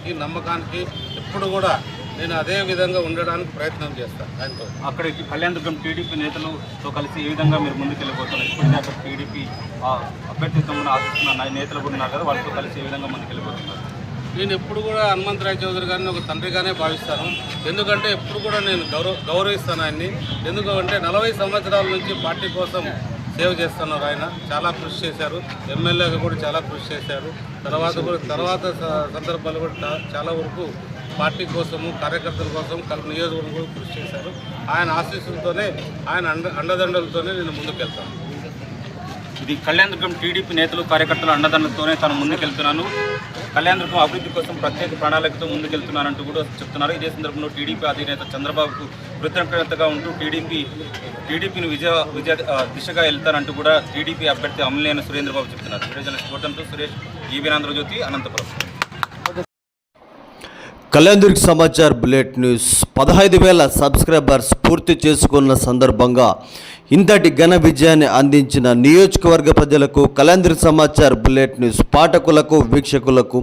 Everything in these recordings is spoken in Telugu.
నిబద్ధతకి నమ్మకానికి ఎప్పుడు కూడా నేను అదే విధంగా ఉండడానికి ప్రయత్నం చేస్తాను ఆయనతో అక్కడ కళ్యాణ దుర్గం టీడీపీ నేతలతో కలిసి ఏ విధంగా మీరు ముందుకు వెళ్ళిపోతున్నారు ఇప్పుడు అక్కడ టీడీపీ అభ్యర్థిత్వం ఆశిస్తున్న నా- నేతలు కూడా ఉన్నారు కదా వాళ్ళతో కలిసి ఏ విధంగా ముందుకు వెళ్ళిపోతున్నారు నేను ఎప్పుడు కూడా హనుమంతరాయ్ చౌదరి గారిని ఒక తండ్రిగానే భావిస్తాను. ఎందుకంటే ఎప్పుడు కూడా నేను గౌరవ గౌరవిస్తాను ఆయన్ని. ఎందుకంటే నలభై సంవత్సరాల నుంచి పార్టీ కోసం సేవ చేస్తున్నారు ఆయన. చాలా కృషి చేశారు. ఎమ్మెల్యేగా కూడా చాలా కృషి చేశారు. తర్వాత కూడా తర్వాత స- సందర్భాలు కూడా చాలా వరకు పార్టీ కోసము కార్యకర్తల కోసం కలుపు నియోజకవర్గం కూడా కృషి చేశారు. ఆయన ఆశీస్సులతోనే ఆయన అండ అండదండలతోనే నేను ముందుకెళ్తాను. ఇది కళ్యాణ దుర్గం టీడీపీ నేతలు కార్యకర్తల అండదండలతోనే తాను ముందుకెళ్తున్నాను. కళ్యాణ దుర్గం అభివృద్ధి కోసం ప్రత్యేక ప్రణాళికతో ముందుకెళ్తున్నానంటూ కూడా చెప్తున్నారు. ఇదే సందర్భంలో టీడీపీ అధినేత చంద్రబాబుకు కృతజ్ఞతగా ఉంటూ టీడీపీ టీడీపీని విజయ విజయ దిశగా వెళ్తారంటూ కూడా టీడీపీ అభ్యర్థి అమలేని సురేంద్రబాబు చెప్తున్నారు. Video journalist Suresh EV Andhrajyothi Anantapuram. Kalyandurg Samachar bullet news. పదహైదు వేల సబ్స్క్రైబర్స్ పూర్తి చేసుకున్న సందర్భంగా ఇంతటి ఘన విజయాన్ని అందించిన నియోజకవర్గ ప్రజలకు కళ్యాణదుర్గ్ సమాచార్ బులెట్ న్యూస్ పాఠకులకు వీక్షకులకు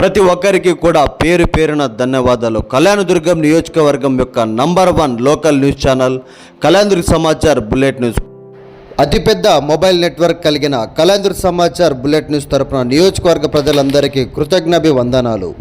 ప్రతి ఒక్కరికి కూడా పేరు పేరున ధన్యవాదాలు. కళ్యాణదుర్గం నియోజకవర్గం యొక్క number one local news channel Kalyandurg Samachar bullet news. అతిపెద్ద మొబైల్ నెట్వర్క్ కలిగిన కళ్యాణదుర్గ్ సమాచార్ బులెట్ న్యూస్ తరపున నియోజకవర్గ ప్రజలందరికీ కృతజ్ఞాభివందనాలు.